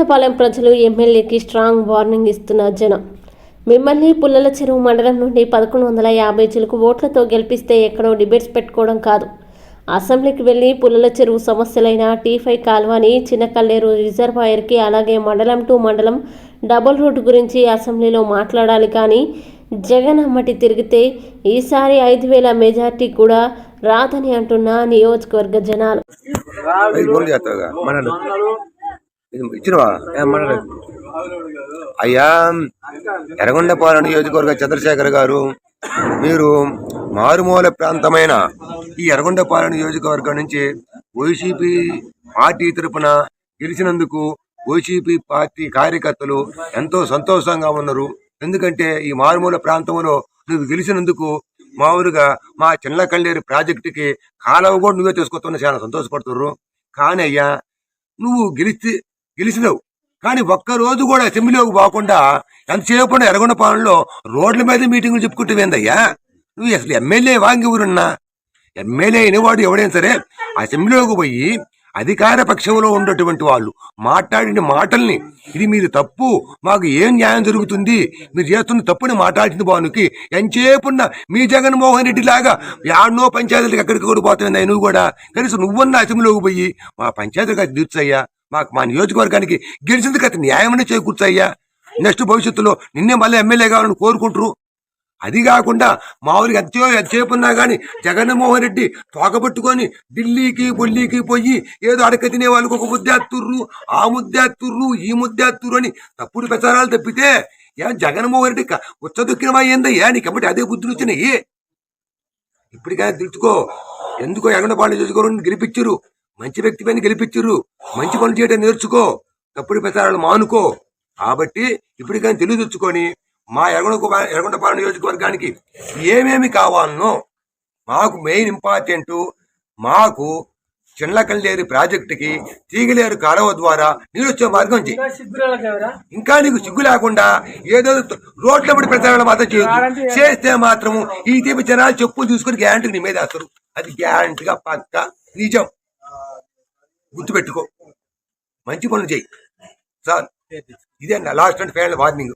ఎర్రగొండపాలెం ప్రజలు ఎమ్మెల్యేకి strong warning ఇస్తున్న జనం. మిమ్మల్ని పుల్లల చెరువు మండలం నుండి పదకొండు వందల యాభై చిలుకు ఓట్లతో గెలిపిస్తే ఎక్కడో డిబేట్స్ పెట్టుకోవడం కాదు. అసెంబ్లీకి వెళ్ళి పుల్లల చెరువు సమస్యలైన టీ ఫైవ్ కాల్వని చిన్నకల్లేరు రిజర్వాయర్కి అలాగే మండలం టు మండలం డబుల్ రూట్ గురించి అసెంబ్లీలో మాట్లాడాలి కానీ జగన్ అమ్మటి తిరిగితే ఈసారి ఐదు వేల మెజార్టీ కూడా రాదని అంటున్న నియోజకవర్గ జనాలు ఐదు ఫోన్లు చేస్తావుగా మనలు ఇది ఇచ్చినవా? ఏ అయ్యా ఎర్రగొండపాలెం నియోజకవర్గ చంద్రశేఖర్ గారు మీరు మారుమూల ప్రాంతమైన ఈ ఎర్రగొండపాలెం నియోజకవర్గం నుంచి వైసీపీ పార్టీ తరపున గెలిచినందుకు వైసీపీ పార్టీ కార్యకర్తలు ఎంతో సంతోషంగా ఉన్నారు. ఎందుకంటే ఈ మారుమూల ప్రాంతంలో నువ్వు గెలిచినందుకు మామూలుగా మా చిన్న కళ్ళేరు ప్రాజెక్టుకి కాలువ కూడా నువ్వే తీసుకొస్తున్నా చాలా సంతోషపడుతున్నారు. కానీ అయ్యా నువ్వు గెలిచి గెలిచినావు. కానీ ఒక్క రోజు కూడా అసెంబ్లీలోకి పోకుండా ఎంతసేపు ఎరగొండ పాలనలో రోడ్ల మీద మీటింగులు చెప్పుకుంటుందయ్యా నువ్వు అసలు ఎమ్మెల్యే వాంగి ఊరున్నా ఎమ్మెల్యే అయినవాడు ఎవడైనా సరే అసెంబ్లీలోకి పోయి అధికార పక్షంలో ఉన్నటువంటి వాళ్ళు మాట్లాడిన మాటల్ని ఇది మీరు తప్పు మాకు ఏం న్యాయం జరుగుతుంది మీరు చేస్తున్న తప్పుని మాట్లాడిన బానుకి ఎంచేపున్న మీ జగన్మోహన్ రెడ్డి లాగా యాడనో పంచాయతీలకు ఎక్కడికి కూడా పోతుంది నువ్వు కూడా. కనీసం నువ్వన్న అసెంబ్లీలోకి పోయి మా పంచాయతీ కాదు తీర్చయ్యా. మాకు మా నియోజకవర్గానికి గెలిచింది కదా న్యాయమనే చేకూర్చయ్యా నెక్స్ట్ భవిష్యత్తులో నిన్నే మళ్ళీ ఎమ్మెల్యే కావాలని కోరుకుంటారు. అది కాకుండా మామూలుగా ఎంతో ఎంతసేపు ఉన్నా కానీ జగన్మోహన్ రెడ్డి తోకబట్టుకొని ఢిల్లీకి బొల్లీకి పోయి ఏదో అడక తినే వాళ్ళకి ఒక ముద్దేత్తుర్రు ఆ ముద్దేత్తుర్రు ఈ ముద్దేత్తుర్రు అని తప్పుడు ప్రచారాలు తప్పితే ఏ జగన్మోహన్ రెడ్డి క- ఉచ్చదొక్కినవా ఏందయ్యా నీకబట్టి అదే బుద్ధులు వచ్చినాయి. ఇప్పటికైనా తెలుసుకో ఎందుకో ఎగనపాడు నియోజకవర్గం గెలిపించరు మంచి వ్యక్తి పైన గెలిపించరు మంచి పనులు చేయడం నేర్చుకో. తప్పుడు ప్రచారాలు మానుకో. కాబట్టి ఇప్పటికైనా తెలివి తెచ్చుకొని మా ఎరగొండ ఎరగొండపాలెం నియోజకవర్గానికి ఏమేమి కావాలనో మాకు మెయిన్ ఇంపార్టెంట్ మాకు చిన్నకల్లేరు ప్రాజెక్టుకి తీగలేరు కాలువ ద్వారా నీరు వచ్చే మార్గం చెయ్యి. ఇంకా నీకు సిగ్గు లేకుండా ఏదో రోడ్ల పడి ప్రచారాలు మాత్రం చేయదు చేస్తే మాత్రము ఈ తీపి జనాలు చెప్పులు తీసుకుని గ్యారంటీ నీ మీద వేస్తారు. అది గ్యారంటీగా పక్క నిజం. గుర్తుపెట్టుకో. మంచి పనులు చెయ్యి సార్ ఇదే నా లాస్ట్ అండ్ ఫైనల్ వార్నింగ్.